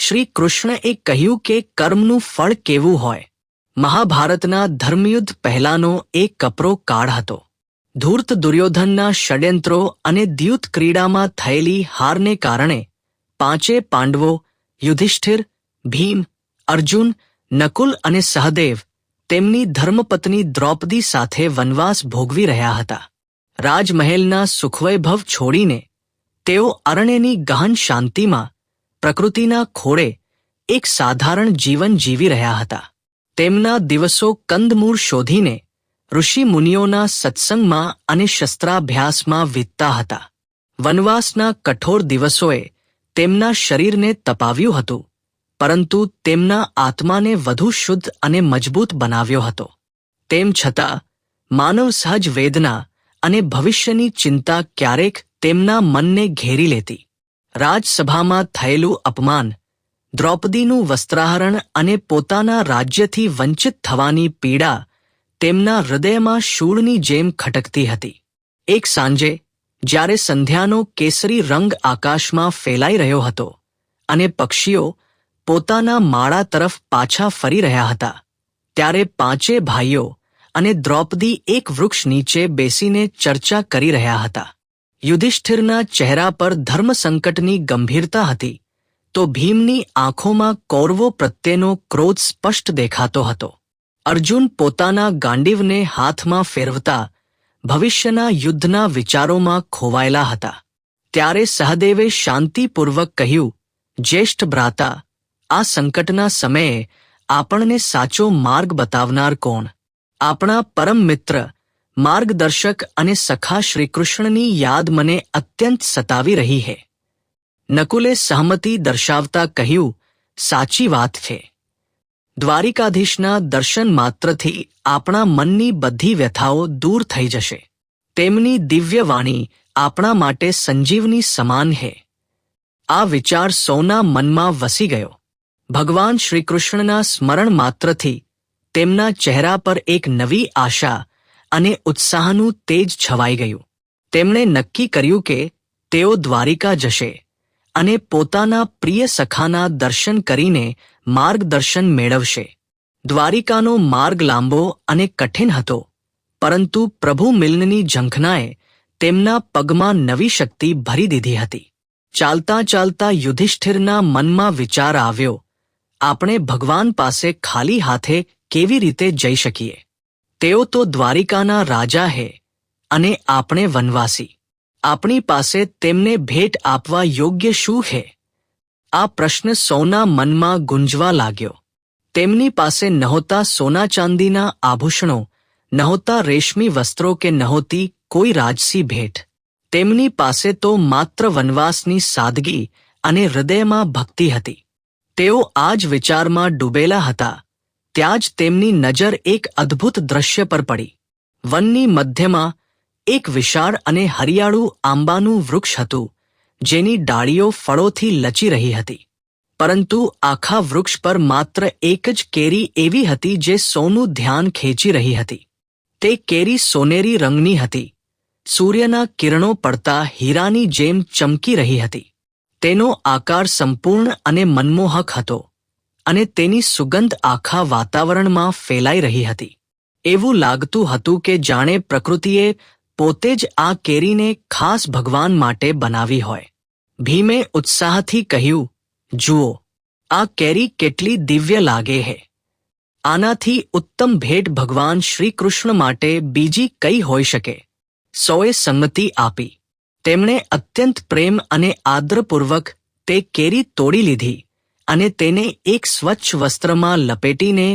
શ્રી કૃષ્ણએ કહ્યું કે કર્મનું ફળ કેવું હોય? મહાભારતના ધર્મયુદ્ધ પહેલાનો એક કપરો કાળ હતો. ધૂર્ત દુર્યોધનના ષડયંત્રો અને દ્યુત ક્રીડામાં થયેલી હારને કારણે પાંચે પાંડવો, યુધિષ્ઠિર, ભીમ, અર્જુન, નકુલ અને સહદેવ તેમની ધર્મપત્ની દ્રૌપદી સાથે વનવાસ ભોગવી રહ્યા હતા. રાજમહેલના સુખવૈભવ છોડીને તેઓ અરણ્યની ગહન શાંતિમાં પ્રકૃતિના ખોળે એક સાધારણ જીવન જીવી રહ્યા હતા. તેમના દિવસો કંદમૂળ શોધીને ઋષિ મુનિઓના સત્સંગમાં અને શસ્ત્રાભ્યાસમાં વીતતા હતા. વનવાસના કઠોર દિવસોએ તેમના શરીરને તપાવ્યું હતું, પરંતુ તેમના આત્માને વધુ શુદ્ધ અને મજબૂત બનાવ્યો હતો. તેમ છતાં, માનવ સહજ વેદના અને ભવિષ્યની ચિંતા ક્યારેક તેમના મનને ઘેરી લેતી. રાજસભામાં થયેલું અપમાન, દ્રૌપદીનું વસ્ત્રાહરણ અને પોતાના રાજ્યથી વંચિત થવાની પીડા તેમના હૃદયમાં શૂળની જેમ ખટકતી હતી. એક સાંજે, જ્યારે સંધ્યાનો કેસરી રંગ આકાશમાં ફેલાઈ રહ્યો હતો અને પક્ષીઓ પોતાના માળા તરફ પાછા ફરી રહ્યા હતા, ત્યારે પાંચે ભાઈઓ અને દ્રૌપદી એક વૃક્ષ નીચે બેસીને ચર્ચા કરી રહ્યા હતા. યુધિષ્ઠિરના ચહેરા પર ધર્મ સંકટની ગંભીરતા હતી, તો ભીમની આંખોમાં કૌરવો પ્રત્યેનો ક્રોધ સ્પષ્ટ દેખાતો હતો. અર્જુન પોતાના ગાંડીવને હાથમાં ફેરવતા ભવિષ્યના યુદ્ધના વિચારોમાં ખોવાયેલા હતા. ત્યારે સહદેવે શાંતિપૂર્વક કહ્યું, જ્યેષ્ઠ ભ્રાતા, આ સંકટના સમયે આપણને સાચો માર્ગ બતાવનાર કોણ? આપણા પરમ મિત્ર માર્ગદર્શક અને સખા શ્રીકૃષ્ણની યાદ મને અત્યંત સતાવી રહી છે નકુલે સહમતિ દર્શાવતા કહ્યું, સાચી વાત છે. દ્વારિકાધીશના દર્શન માત્રથી આપણા મનની બધી વ્યથાઓ દૂર થઈ જશે. તેમની દિવ્ય વાણી આપણા માટે સંજીવની સમાન છે આ વિચાર સૌના મનમાં વસી ગયો. ભગવાન શ્રીકૃષ્ણના સ્મરણ માત્રથી તેમના ચહેરા પર એક નવી આશા અને ઉત્સાહનું તેજ છવાઈ ગયું. તેમણે નક્કી કર્યું કે તેઓ દ્વારિકા જશે અને પોતાના પ્રિય સખાના દર્શન કરીને માર્ગદર્શન મેળવશે. દ્વારિકાનો માર્ગ લાંબો અને કઠિન હતો, પરંતુ પ્રભુ મિલનની ઝંખનાએ તેમના પગમાં નવી શક્તિ ભરી દીધી હતી. ચાલતા ચાલતા યુધિષ્ઠિરના મનમાં વિચાર આવ્યો, આપણે ભગવાન પાસે ખાલી હાથે કેવી રીતે જઈ શકીએ? તેઓ તો દ્વારિકાના રાજા હે અને આપણે વનવાસી. આપણી પાસે તેમને ભેટ આપવા યોગ્ય શું છે આ પ્રશ્ન સૌના મનમાં ગુંજવા લાગ્યો. તેમની પાસે નહોતા સોના ચાંદીના આભૂષણો, નહોતા રેશમી વસ્ત્રો કે નહોતી કોઈ રાજસી ભેટ. તેમની પાસે તો માત્ર વનવાસની સાદગી અને હૃદયમાં ભક્તિ હતી. તેઓ આ જ વિચારમાં ડૂબેલા હતા. ત્યાં જ તેમની નજર એક અદ્ભુત દ્રશ્ય પર પડી. વનની મધ્યમાં એક વિશાળ અને હરિયાળું આંબાનું વૃક્ષ હતું, જેની ડાળીઓ ફળોથી લચી રહી હતી. પરંતુ આખા વૃક્ષ પર માત્ર એક જ કેરી એવી હતી જે સોનું ધ્યાન ખેંચી રહી હતી. તે કેરી સોનેરી રંગની હતી. સૂર્યના કિરણો પડતા હીરાની જેમ ચમકી રહી હતી. તેનો આકાર સંપૂર્ણ અને મનમોહક હતો. અને તેની સુગંધ આખા વાતાવરણમાં ફેલાઈ રહી હતી. એવું લાગતું હતું કે જાણે પ્રકૃતિએ પોતે જ આ કેરીને ખાસ ભગવાન માટે બનાવી હોય. ભીમે ઉત્સાહથી કહ્યું, જુઓ, આ કેરી કેટલી દિવ્ય લાગે હે. આનાથી ઉત્તમ ભેટ ભગવાન શ્રીકૃષ્ણ માટે બીજી કઈ હોઈ શકે? સૌએ સંમતિ આપી. તેમણે અત્યંત પ્રેમ અને આદરપૂર્વક તે કેરી તોડી લીધી. અને તેને એક સ્વચ્છ વસ્ત્રમાં લપેટીને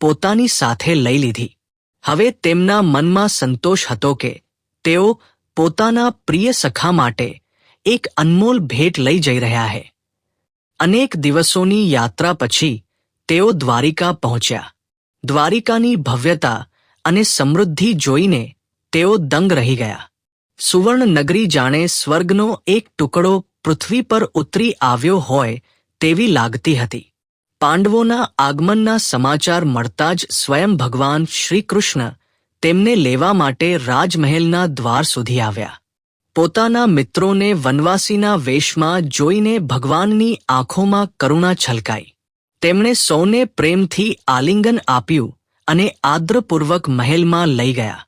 પોતાની સાથે લઈ લીધી. હવે તેમના મનમાં સંતોષ હતો કે તેઓ પોતાના પ્રિય સખા માટે એક અનમોલ ભેટ લઈ જઈ રહ્યા છે અનેક દિવસોની યાત્રા પછી તેઓ દ્વારિકા પહોંચ્યા. દ્વારિકાની ભવ્યતા અને સમૃદ્ધિ જોઈને તેઓ દંગ રહી ગયા. સુવર્ણ નગરી જાણે સ્વર્ગનો એક ટુકડો પૃથ્વી પર ઉતરી આવ્યો હોય તેવી લાગતી હતી. પાંડવોના આગમનના સમાચાર મળતા જ સ્વયં ભગવાન શ્રીકૃષ્ણ તેમને લેવા માટે રાજમહેલના દ્વાર સુધી આવ્યા. પોતાના મિત્રોને વનવાસીના વેશમાં જોઈને ભગવાનની આંખોમાં કરુણા છલકાઈ. તેમણે સૌને પ્રેમથી આલિંગન આપ્યું અને આદ્રપૂર્વક મહેલમાં લઈ ગયા.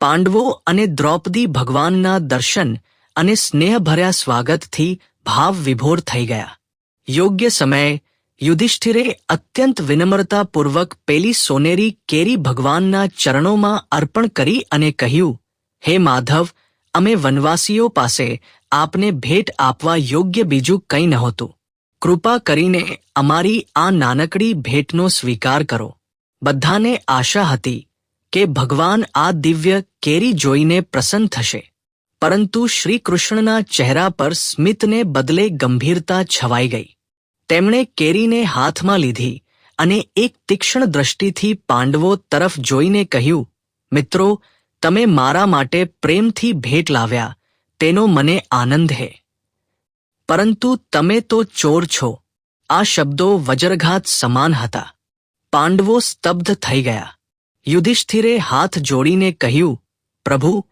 પાંડવો અને દ્રૌપદી ભગવાનના દર્શન અને સ્નેહભર્યા સ્વાગતથી ભાવ વિભોર થઈ ગયા. યોગ્ય સમયે યુધિષ્ઠિરે અત્યંત વિનમ્રતાપૂર્વક પેલી સોનેરી કેરી ભગવાનના ચરણોમાં અર્પણ કરી અને કહ્યું, હે માધવ, અમે વનવાસીઓ પાસે આપને ભેટ આપવા યોગ્ય બીજું કંઈ નહોતું. કૃપા કરીને અમારી આ નાનકડી ભેટનો સ્વીકાર કરો. બધાને આશા હતી કે ભગવાન આ દિવ્ય કેરી જોઈને પ્રસન્ન થશે. પરંતુ શ્રીકૃષ્ણના ચહેરા પર સ્મિતને બદલે ગંભીરતા છવાઈ ગઈ. તેમણે કેરીને હાથમાં લીધી અને એક તીક્ષ્ણ દ્રષ્ટિથી પાંડવો તરફ જોઈને કહ્યું, મિત્રો, તમે મારા માટે પ્રેમથી ભેટ લાવ્યા. તેનો મને આનંદ હે. પરંતુ તમે તો ચોર છો. આ શબ્દો વજ્રઘાત સમાન હતા. પાંડવો સ્તબ્ધ થઈ ગયા. યુધિષ્ઠિરે હાથ જોડીને કહ્યું, પ્રભુ,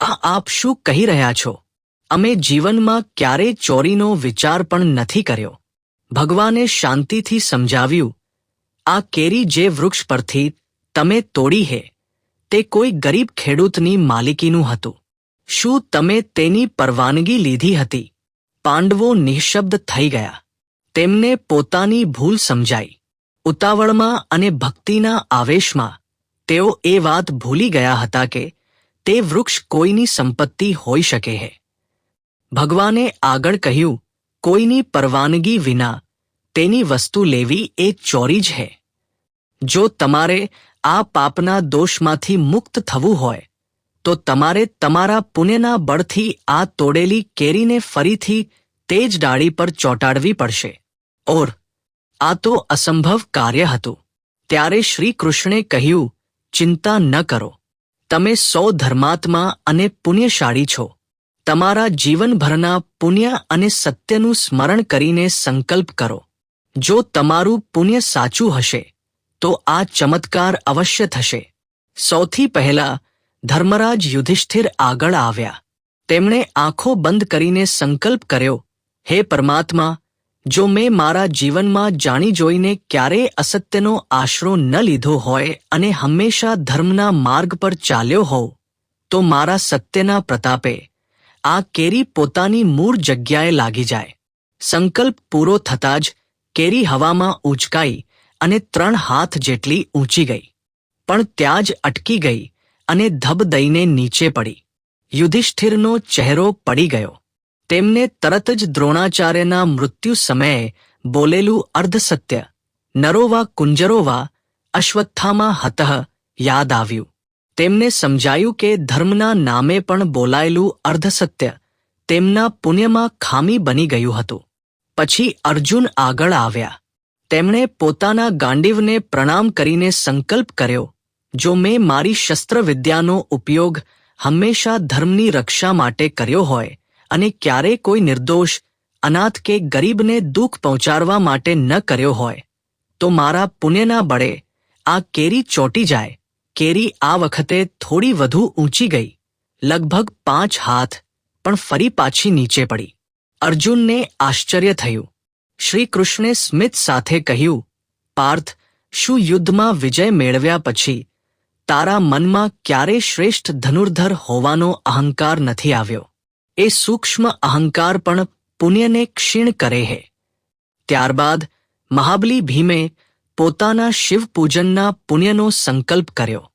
આ આપ શું કહી રહ્યા છો? અમે જીવનમાં ક્યારેય ચોરીનો વિચાર પણ નથી કર્યો. ભગવાને શાંતિથી સમજાવ્યું, આ કેરી જે વૃક્ષ પરથી તમે તોડી હે, તે કોઈ ગરીબ ખેડૂતની માલિકીનું હતું. શું તમે તેની પરવાનગી લીધી હતી? પાંડવો નિઃશબ્દ થઈ ગયા. તેમને પોતાની ભૂલ સમજાઈ. ઉતાવળમાં અને ભક્તિના આવેશમાં તેઓ એ વાત ભૂલી ગયા હતા કે તે વૃક્ષ કોઈની સંપત્તિ હોઈ શકે હે. ભગવાને આગળ કહ્યું કોઈની પરવાનગી વિના તેની વસ્તુ લેવી એ ચોરી જ હે. જો તમારે આ પાપના દોષમાંથી મુક્ત થવું હોય, તો તમારે તમારા પુણ્યના બળથી આ તોડેલી કેરીને ફરીથી તે જ ડાળી પર ચોંટાડવી પડશે. ઓર, આ તો અસંભવ કાર્ય હતું. ત્યારે શ્રી કૃષ્ણે કહ્યું, ચિંતા ન કરો. તમે સૌ ધર્માત્મા અને પુણ્યશાળી છો. તમારા જીવનભરના પુણ્ય અને સત્યનું સ્મરણ કરીને સંકલ્પ કરો. જો તમારું પુણ્ય સાચું હશે, તો આ ચમત્કાર અવશ્ય થશે. સૌથી પહેલા ધર્મરાજ યુધિષ્ઠિર આગળ આવ્યા. તેમણે આંખો બંધ કરીને સંકલ્પ કર્યો, હે પરમાત્મા, જો મેં મારા જીવનમાં જાણી જોઈને ક્યારેય અસત્યનો આશરો ન લીધો હોય અને હંમેશા ધર્મના માર્ગ પર ચાલ્યો હોઉં, તો મારા સત્યના પ્રતાપે આ કેરી પોતાની મૂળ જગ્યાએ લાગી જાય. સંકલ્પ પૂરો થતાં જ કેરી હવામાં ઉંચકાઈ અને ત્રણ હાથ જેટલી ઊંચી ગઈ. પણ ત્યાં જ અટકી ગઈ અને ધબ દઈને નીચે પડી. યુધિષ્ઠિરનો ચહેરો પડી ગયો. તેમને તરત જ દ્રોણાચાર્યના મૃત્યુ સમયે બોલેલું અર્ધસત્ય નરોવા કુંજરોવા અશ્વત્થામાં હતઃ યાદ આવ્યું. તેમને સમજાયું કે ધર્મના નામે પણ બોલાયેલું અર્ધસત્ય તેમના પુણ્યમાં ખામી બની ગયું હતું. પછી અર્જુન આગળ આવ્યા. તેમણે પોતાના ગાંડીવને પ્રણામ કરીને સંકલ્પ કર્યો, જો મેં મારી શસ્ત્રવિદ્યાનો ઉપયોગ હંમેશા ધર્મની રક્ષા માટે કર્યો હોય અને ક્યારેય કોઈ નિર્દોષ, અનાથ કે ગરીબને દુઃખ પહોંચાડવા માટે ન કર્યો હોય, તો મારા પુણ્યના બળે આ કેરી ચોટી જાય. કેરી આ વખતે થોડી વધુ ઊંચી ગઈ. લગભગ પાંચ હાથ, પણ ફરી પાછી નીચે પડી. અર્જુનને આશ્ચર્ય થયું. શ્રી કૃષ્ણે સ્મિત સાથે કહ્યું, પાર્થ, શું યુદ્ધમાં વિજય મેળવ્યા પછી તારા મનમાં ક્યારે શ્રેષ્ઠ ધનુર્ધર હોવાનો અહંકાર નથી આવ્યો? એ સૂક્ષ્મ અહંકાર પણ પુણ્યને ક્ષીણ કરે હે. ત્યારબાદ મહાબલી ભીમે પોતાના શિવપૂજનના પુણ્યનો સંકલ્પ કર્યો.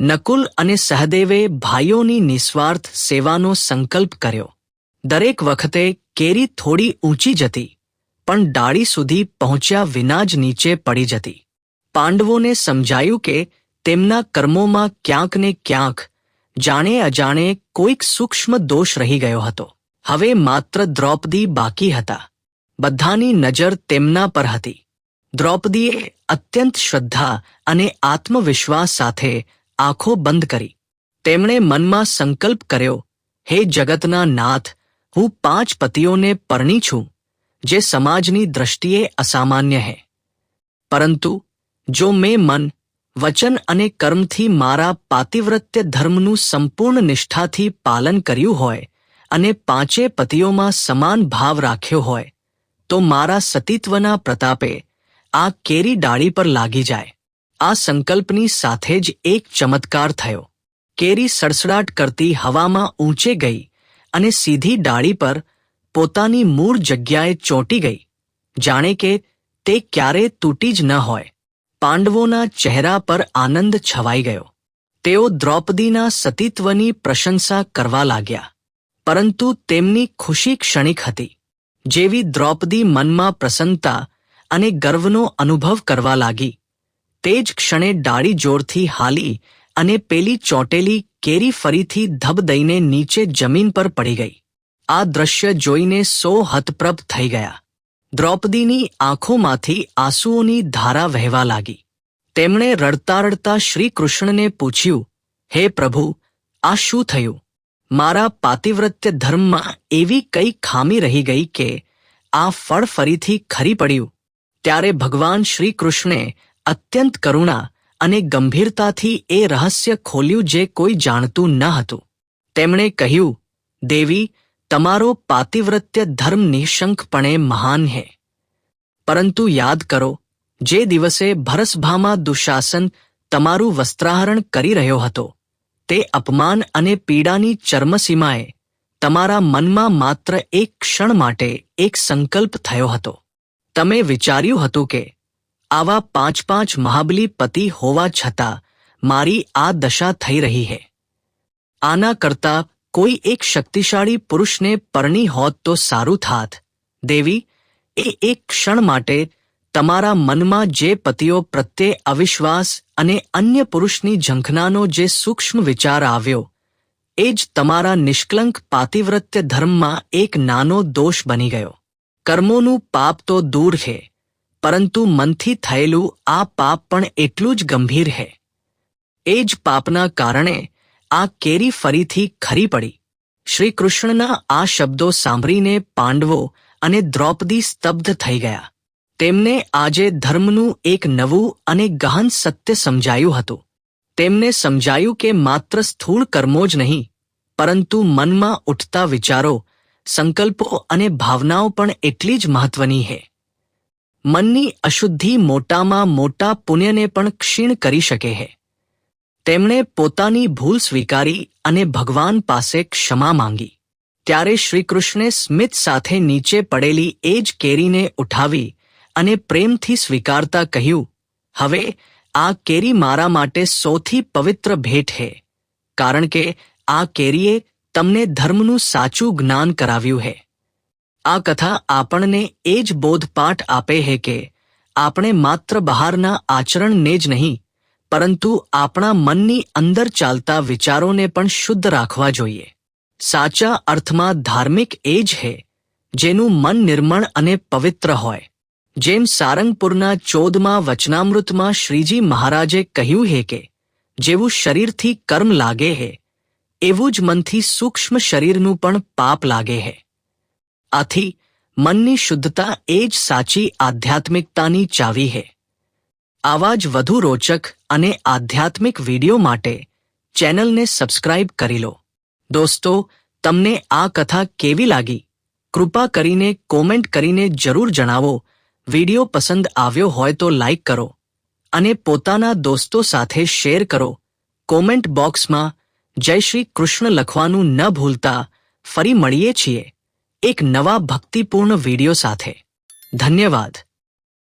નકુલ અને સહદેવે ભાઈઓની નિસ્વાર્થ સેવાનો સંકલ્પ કર્યો. દરેક વખતે કેરી થોડી ઊંચી જતી, પણ ડાળી સુધી પહોંચ્યા વિના જ નીચે પડી જતી. પાંડવોને સમજાયું કે તેમના કર્મોમાં ક્યાંક ને ક્યાંક, જાણે અજાણે કોઈક સૂક્ષ્મ દોષ રહી ગયો હતો. હવે માત્ર દ્રૌપદી બાકી હતા. બધાની નજર તેમના પર હતી. દ્રૌપદીએ અત્યંત શ્રદ્ધા અને આત્મવિશ્વાસ સાથે આંખો બંધ કરી. તેમણે મનમાં સંકલ્પ કર્યો, હે જગતના નાથ, હું પાંચ પતિઓને પરણી છું, જે સમાજની દ્રષ્ટિએ અસામાન્ય હે. પરંતુ જો મેં મન, વચન અને કર્મથી મારા પાતિવ્રત્ય ધર્મનું સંપૂર્ણ નિષ્ઠાથી પાલન કર્યું હોય અને પાંચે પતિઓમાં સમાન ભાવ રાખ્યો હોય, તો મારા સતીત્વના પ્રતાપે આ કેરી ડાળી પર લાગી જાય. આ સંકલ્પની સાથે જ એક ચમત્કાર થયો. કેરી સડસડાટ કરતી હવામાં ઊંચે ગઈ અને સીધી ડાળી પર પોતાની મૂળ જગ્યાએ ચોંટી ગઈ. જાણે કે તે ક્યારે તૂટી જ ન હોય. પાંડવોના ચહેરા પર આનંદ છવાઈ ગયો. તેઓ દ્રૌપદીના સતીત્વની પ્રશંસા કરવા લાગ્યા. પરંતુ તેમની ખુશી ક્ષણિક હતી. જેવી દ્રૌપદી મનમાં પ્રસન્નતા અને ગર્વનો અનુભવ કરવા લાગી. તે જ ક્ષણે ડાળી જોરથી હાલી અને પેલી ચોંટેલી કેરી ફરીથી ધબ દઈને નીચે જમીન પર પડી ગઈ. આ દ્રશ્ય જોઈને સો હતપ્રભ થઈ ગયા. દ્રૌપદીની આંખોમાંથી આંસુઓની ધારા વહેવા લાગી. તેમણે રડતા રડતા શ્રીકૃષ્ણને પૂછ્યું, હે પ્રભુ, આ શું થયું? મારા પાતિવ્રત્ય ધર્મમાં એવી કઈ ખામી રહી ગઈ કે આ ફળ ફરીથી ખરી પડ્યું? ત્યારે ભગવાન શ્રી કૃષ્ણે અત્યંત કરુણા અને ગંભીરતાથી એ રહસ્ય ખોલ્યું જે કોઈ જાણતું ન હતું. તેમણે કહ્યું, દેવી, તમારો પાતિવ્રત્ય ધર્મ નિઃશંકપણે મહાન હે. પરંતુ યાદ કરો, જે દિવસે ભરસભામાં દુશાસન તમારું વસ્ત્રાહરણ કરી રહ્યો હતો, તે અપમાન અને પીડાની ચર્મસીમાએ તમારા મનમાં માત્ર એક ક્ષણ માટે એક સંકલ્પ થયો હતો. તમે વિચાર્યું હતું કે આવા પાંચ પાંચ મહાબલી પતિ હોવા છતાં મારી આ દશા થઈ રહી હે. આના કરતા કોઈ એક શક્તિશાળી પુરુષને પરણી હોત તો સારું થાત. દેવી, એ એક ક્ષણ માટે તમારા મનમાં જે પતિઓ પ્રત્યે અવિશ્વાસ અને અન્ય પુરુષની ઝંખનાનો જે સૂક્ષ્મ વિચાર આવ્યો, એ જ તમારા નિષ્કલંક પાતિવ્રત્ય ધર્મમાં એક નાનો દોષ બની ગયો. કર્મોનું પાપ તો દૂર છે, પરંતુ મનથી થયેલું આ પાપ પણ એટલું જ ગંભીર છે. એ જ પાપના કારણે આ કેરી ફરીથી ખરી પડી. શ્રી કૃષ્ણના આ શબ્દો સાંભળીને પાંડવો અને દ્રૌપદી સ્તબ્ધ થઈ ગયા. તેમને આજે ધર્મનું એક નવું અને ગહન સત્ય સમજાયું હતું. તેમને સમજાયું કે માત્ર સ્થૂળ કર્મો જ નહીં, પરંતુ મનમાં ઉઠતા વિચારો સંકલ્પો અને ભાવનાઓ પણ એટલી જ મહત્વની છે મનની અશુદ્ધિ મોટામાં મોટા પુણ્યને પણ ક્ષીણ કરી શકે છે તેમણે પોતાની ભૂલ સ્વીકારી અને ભગવાન પાસે ક્ષમા માંગી. ત્યારે શ્રીકૃષ્ણે સ્મિત સાથે નીચે પડેલી એ જ કેરીને ઉઠાવી અને પ્રેમથી સ્વીકારતા કહ્યું, હવે આ કેરી મારા માટે સૌથી પવિત્ર ભેટ છે કારણ કે આ કેરીએ તમને ધર્મનું સાચું જ્ઞાન કરાવ્યું છે આ કથા આપણને એ જ બોધપાઠ આપે છે કે આપણે માત્ર બહારના આચરણને જ નહીં, પરંતુ આપણા મનની અંદર ચાલતા વિચારોને પણ શુદ્ધ રાખવા જોઈએ. સાચા અર્થમાં ધાર્મિક એ જ છે જેનું મન નિર્મળ અને પવિત્ર હોય. જેમ સારંગપુરના ચોદમાં વચનામૃતમાં શ્રીજી મહારાજે કહ્યું હે કે, જેવું શરીરથી કર્મ લાગે હે એવું જ મનથી સૂક્ષ્મ શરીરનું પણ પાપ લાગે હે. આથી, મનની શુદ્ધતા એ જ સાચી આધ્યાત્મિકતાની ચાવી હે. આવા જ વધુ રોચક અને આધ્યાત્મિક વીડિયો માટે ચેનલને સબસ્ક્રાઇબ કરી લો. દોસ્તો, તમને આ કથા કેવી લાગી? કૃપા કરીને કોમેન્ટ કરીને જરૂર જણાવો. વિડિયો પસંદ આવ્યો હોય તો લાઇક કરો અને પોતાના દોસ્તો સાથે શેર કરો. કોમેન્ટ બોક્સમાં જય શ્રી કૃષ્ણ લખવાનું ન ભૂલતા ફરી મળીએ છીએ એક નવા ભક્તિપૂર્ણ વીડિયો સાથે. ધન્યવાદ.